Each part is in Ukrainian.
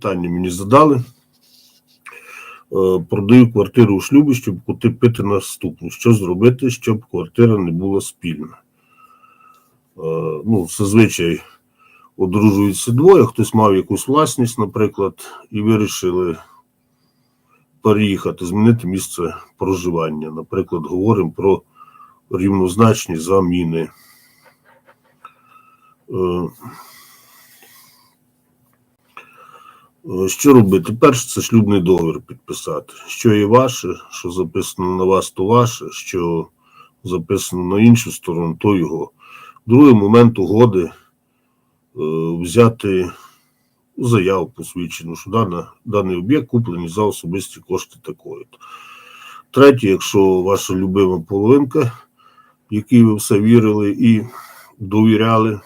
питання мені задали. Е, Продаю квартиру у шлюбі, щоб купити наступну. Що зробити, щоб квартира не була спільна? Е, Ну, зазвичай одружуються двоє, хтось мав якусь власність, наприклад, і вирішили переїхати, змінити місце проживання. Наприклад, говоримо про рівнозначні заміни. Що робити? Перше, це шлюбний договір підписати. Що є ваше, що записано на вас, то ваше, що записано на іншу сторону, то його. Другий момент угоди е, взяти заяву посвідчену, що дана, даний об'єкт куплений за особисті кошти такої. Третє, якщо ваша любима половинка, якій ви все вірили і довіряли.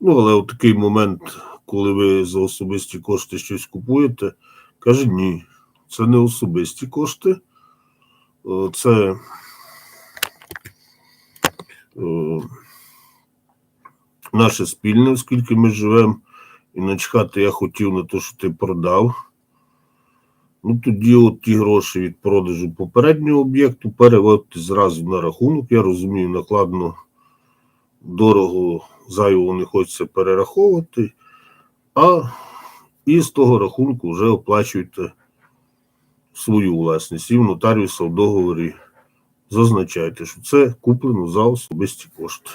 Ну, але от такий момент, коли ви за особисті кошти щось купуєте, каже, ні, це не особисті кошти, Е, це е, наше спільне, оскільки ми живемо, і начхати я хотів на те, що ти продав. Ну, тоді от ті гроші від продажу попереднього об'єкту переводити зразу на рахунок. Я розумію, накладно дорого зайво не хочеться перераховувати, а і з того рахунку вже оплачуєте свою власність. І в нотаріуса в договорі зазначайте, що це куплено за особисті кошти.